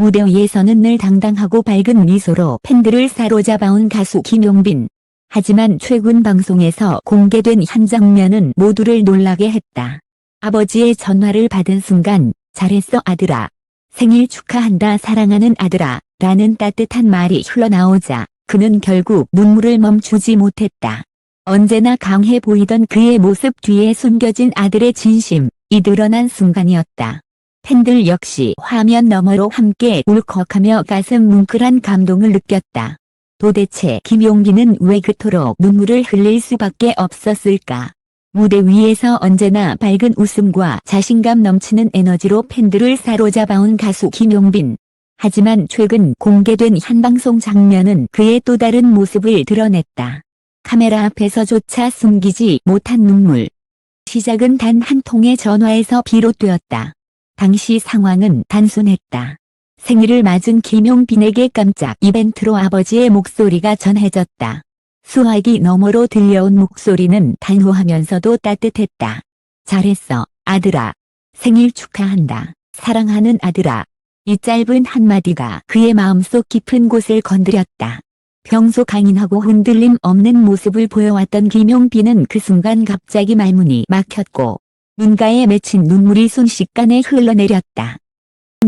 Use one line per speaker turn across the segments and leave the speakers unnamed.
무대 위에서는 늘 당당하고 밝은 미소로 팬들을 사로잡아온 가수 김용빈. 하지만 최근 방송에서 공개된 한 장면은 모두를 놀라게 했다. 아버지의 전화를 받은 순간 잘했어 아들아. 생일 축하한다 사랑하는 아들아 라는 따뜻한 말이 흘러나오자 그는 결국 눈물을 멈추지 못했다. 언제나 강해 보이던 그의 모습 뒤에 숨겨진 아들의 진심이 드러난 순간이었다. 팬들 역시 화면 너머로 함께 울컥하며 가슴 뭉클한 감동을 느꼈다. 도대체 김용빈은 왜 그토록 눈물을 흘릴 수밖에 없었을까? 무대 위에서 언제나 밝은 웃음과 자신감 넘치는 에너지로 팬들을 사로잡아온 가수 김용빈. 하지만 최근 공개된 한 방송 장면은 그의 또 다른 모습을 드러냈다. 카메라 앞에서조차 숨기지 못한 눈물. 시작은 단 한 통의 전화에서 비롯되었다. 당시 상황은 단순했다. 생일을 맞은 김용빈에게 깜짝 이벤트로 아버지의 목소리가 전해졌다. 수화기 너머로 들려온 목소리는 단호하면서도 따뜻했다. 잘했어, 아들아. 생일 축하한다. 사랑하는 아들아. 이 짧은 한마디가 그의 마음속 깊은 곳을 건드렸다. 평소 강인하고 흔들림 없는 모습을 보여왔던 김용빈은 그 순간 갑자기 말문이 막혔고 눈가에 맺힌 눈물이 순식간에 흘러내렸다.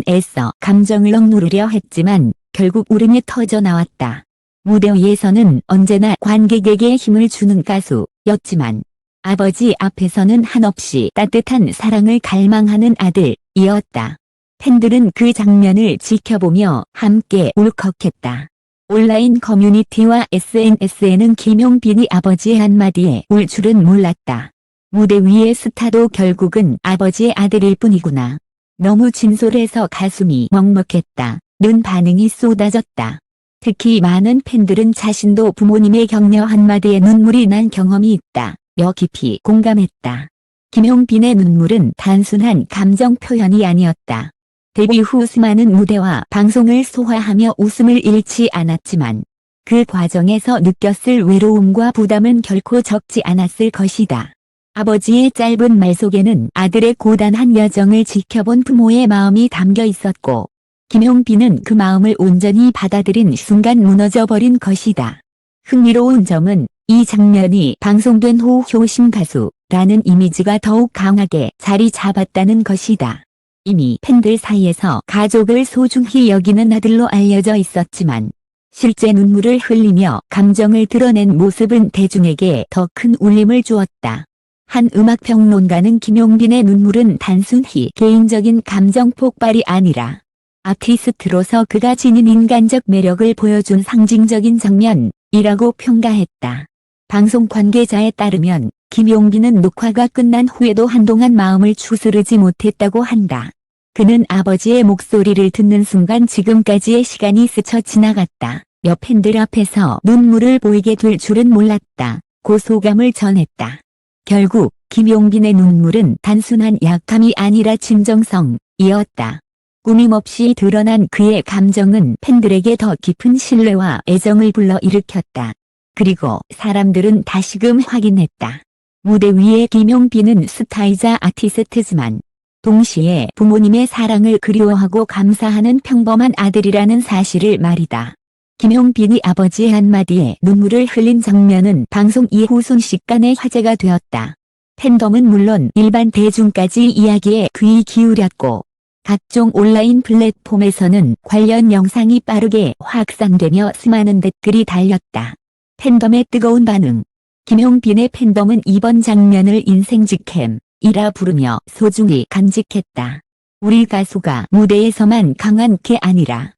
애써 감정을 억누르려 했지만 결국 울음이 터져 나왔다. 무대 위에서는 언제나 관객에게 힘을 주는 가수였지만 아버지 앞에서는 한없이 따뜻한 사랑을 갈망하는 아들이었다. 팬들은 그 장면을 지켜보며 함께 울컥했다. 온라인 커뮤니티와 SNS에는 김용빈이 아버지의 한마디에 울 줄은 몰랐다. 무대 위의 스타도 결국은 아버지의 아들일 뿐이구나. 너무 진솔해서 가슴이 먹먹했다. 는 반응이 쏟아졌다. 특히 많은 팬들은 자신도 부모님의 격려 한마디에 눈물이 난 경험이 있다. 여 깊이 공감했다. 김용빈의 눈물은 단순한 감정 표현이 아니었다. 데뷔 후 수많은 무대와 방송을 소화하며 웃음을 잃지 않았지만 그 과정에서 느꼈을 외로움과 부담은 결코 적지 않았을 것이다. 아버지의 짧은 말 속에는 아들의 고단한 여정을 지켜본 부모의 마음이 담겨 있었고 김용빈은 그 마음을 온전히 받아들인 순간 무너져버린 것이다. 흥미로운 점은 이 장면이 방송된 후 효심 가수라는 이미지가 더욱 강하게 자리 잡았다는 것이다. 이미 팬들 사이에서 가족을 소중히 여기는 아들로 알려져 있었지만 실제 눈물을 흘리며 감정을 드러낸 모습은 대중에게 더 큰 울림을 주었다. 한 음악평론가는 김용빈의 눈물은 단순히 개인적인 감정 폭발이 아니라 아티스트로서 그가 지닌 인간적 매력을 보여준 상징적인 장면이라고 평가했다. 방송 관계자에 따르면 김용빈은 녹화가 끝난 후에도 한동안 마음을 추스르지 못했다고 한다. 그는 아버지의 목소리를 듣는 순간 지금까지의 시간이 스쳐 지나갔다. 옆 팬들 앞에서 눈물을 보이게 될 줄은 몰랐다. 고소감을 전했다. 결국 김용빈의 눈물은 단순한 약함이 아니라 진정성이었다. 꾸밈없이 드러난 그의 감정은 팬들에게 더 깊은 신뢰와 애정을 불러일으켰다. 그리고 사람들은 다시금 확인했다. 무대 위에 김용빈은 스타이자 아티스트지만 동시에 부모님의 사랑을 그리워하고 감사하는 평범한 아들이라는 사실을 말이다. 김용빈이 아버지의 한마디에 눈물을 흘린 장면은 방송 이후 순식간에 화제가 되었다. 팬덤은 물론 일반 대중까지 이야기에 귀 기울였고 각종 온라인 플랫폼에서는 관련 영상이 빠르게 확산되며 수많은 댓글이 달렸다. 팬덤의 뜨거운 반응 김용빈의 팬덤은 이번 장면을 인생 직캠이라 부르며 소중히 간직했다. 우리 가수가 무대에서만 강한 게 아니라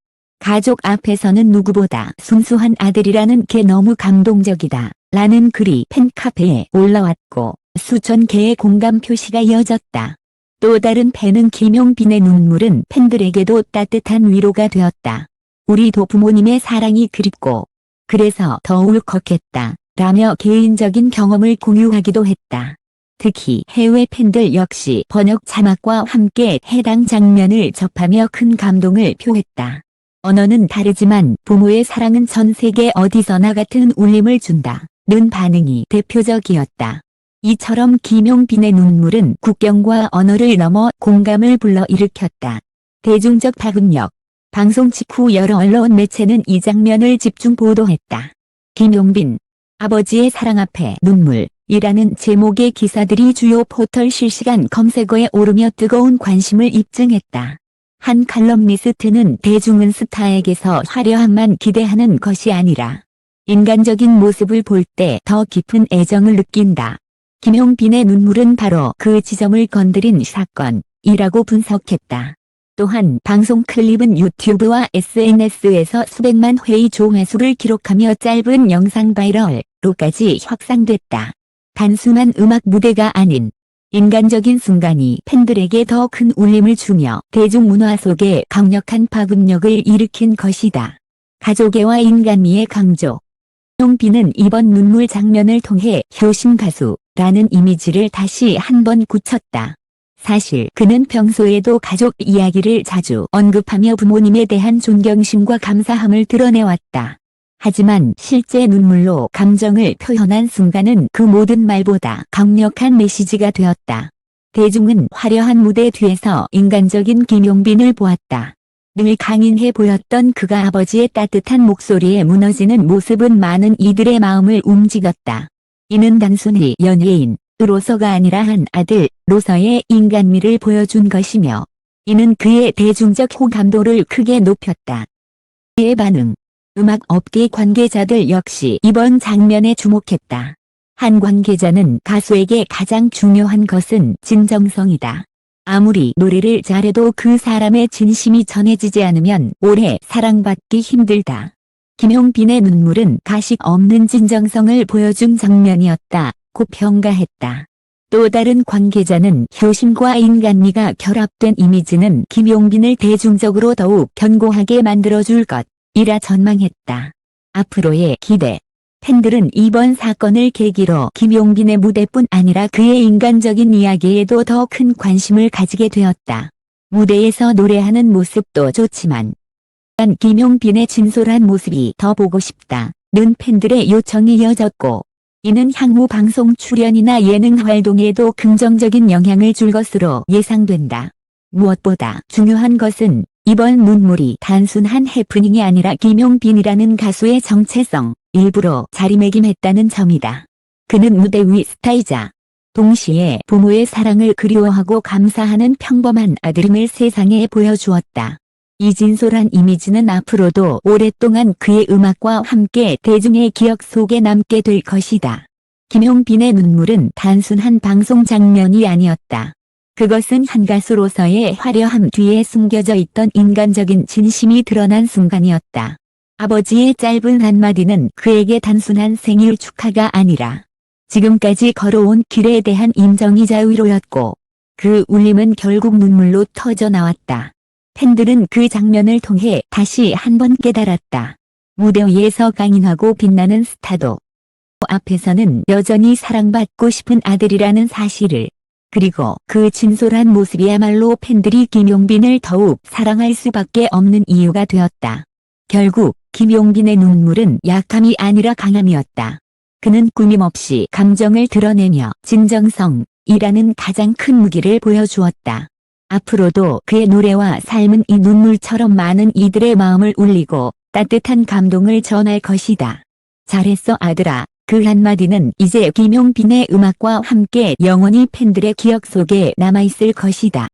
가족 앞에서는 누구보다 순수한 아들이라는 게 너무 감동적이다. 라는 글이 팬카페에 올라왔고 수천 개의 공감 표시가 이어졌다. 또 다른 팬은 김용빈의 눈물은 팬들에게도 따뜻한 위로가 되었다. 우리도 부모님의 사랑이 그립고 그래서 더 울컥했다. 라며 개인적인 경험을 공유하기도 했다. 특히 해외 팬들 역시 번역 자막과 함께 해당 장면을 접하며 큰 감동을 표했다. 언어는 다르지만 부모의 사랑은 전 세계 어디서나 같은 울림을 준다. 는 반응이 대표적이었다. 이처럼 김용빈의 눈물은 국경과 언어를 넘어 공감을 불러일으켰다. 대중적 파급력. 방송 직후 여러 언론 매체는 이 장면을 집중 보도했다. 김용빈, 아버지의 사랑 앞에 눈물, 이라는 제목의 기사들이 주요 포털 실시간 검색어에 오르며 뜨거운 관심을 입증했다. 한 칼럼니스트는 대중은 스타에게서 화려함만 기대하는 것이 아니라 인간적인 모습을 볼 때 더 깊은 애정을 느낀다. 김용빈의 눈물은 바로 그 지점을 건드린 사건이라고 분석했다. 또한 방송 클립은 유튜브와 SNS에서 수백만 회의 조회수를 기록하며 짧은 영상 바이럴로까지 확산됐다. 단순한 음악 무대가 아닌 인간적인 순간이 팬들에게 더 큰 울림을 주며 대중문화 속에 강력한 파급력을 일으킨 것이다. 가족애와 인간미의 강조 용빈은 이번 눈물 장면을 통해 효심 가수라는 이미지를 다시 한 번 굳혔다. 사실 그는 평소에도 가족 이야기를 자주 언급하며 부모님에 대한 존경심과 감사함을 드러내왔다. 하지만 실제 눈물로 감정을 표현한 순간은 그 모든 말보다 강력한 메시지가 되었다. 대중은 화려한 무대 뒤에서 인간적인 김용빈을 보았다. 늘 강인해 보였던 그가 아버지의 따뜻한 목소리에 무너지는 모습은 많은 이들의 마음을 움직였다. 이는 단순히 연예인으로서가 아니라 한 아들로서의 인간미를 보여준 것이며 이는 그의 대중적 호감도를 크게 높였다. 이의 반응 음악 업계 관계자들 역시 이번 장면에 주목했다. 한 관계자는 가수에게 가장 중요한 것은 진정성이다. 아무리 노래를 잘해도 그 사람의 진심이 전해지지 않으면 오래 사랑받기 힘들다. 김용빈의 눈물은 가식 없는 진정성을 보여준 장면이었다. 고 평가했다. 또 다른 관계자는 효심과 인간미가 결합된 이미지는 김용빈을 대중적으로 더욱 견고하게 만들어줄 것 이라 전망했다. 앞으로의 기대 팬들은 이번 사건을 계기로 김용빈의 무대뿐 아니라 그의 인간적인 이야기에도 더 큰 관심을 가지게 되었다. 무대에서 노래하는 모습도 좋지만 단 김용빈의 진솔한 모습이 더 보고 싶다. 는 팬들의 요청이 이어졌고 이는 향후 방송 출연이나 예능 활동에도 긍정적인 영향을 줄 것으로 예상된다. 무엇보다 중요한 것은 이번 눈물이 단순한 해프닝이 아니라 김용빈이라는 가수의 정체성, 일부러 자리매김했다는 점이다. 그는 무대 위 스타이자 동시에 부모의 사랑을 그리워하고 감사하는 평범한 아들임을 세상에 보여주었다. 이 진솔한 이미지는 앞으로도 오랫동안 그의 음악과 함께 대중의 기억 속에 남게 될 것이다. 김용빈의 눈물은 단순한 방송 장면이 아니었다. 그것은 한 가수로서의 화려함 뒤에 숨겨져 있던 인간적인 진심이 드러난 순간이었다. 아버지의 짧은 한마디는 그에게 단순한 생일 축하가 아니라 지금까지 걸어온 길에 대한 인정이자 위로였고 그 울림은 결국 눈물로 터져 나왔다. 팬들은 그 장면을 통해 다시 한 번 깨달았다. 무대 위에서 강인하고 빛나는 스타도 앞에서는 여전히 사랑받고 싶은 아들이라는 사실을 그리고 그 진솔한 모습이야말로 팬들이 김용빈을 더욱 사랑할 수밖에 없는 이유가 되었다. 결국 김용빈의 눈물은 약함이 아니라 강함이었다. 그는 꾸밈없이 감정을 드러내며 진정성이라는 가장 큰 무기를 보여주었다. 앞으로도 그의 노래와 삶은 이 눈물처럼 많은 이들의 마음을 울리고 따뜻한 감동을 전할 것이다. 잘했어 아들아. 그 한마디는 이제 김용빈의 음악과 함께 영원히 팬들의 기억 속에 남아있을 것이다.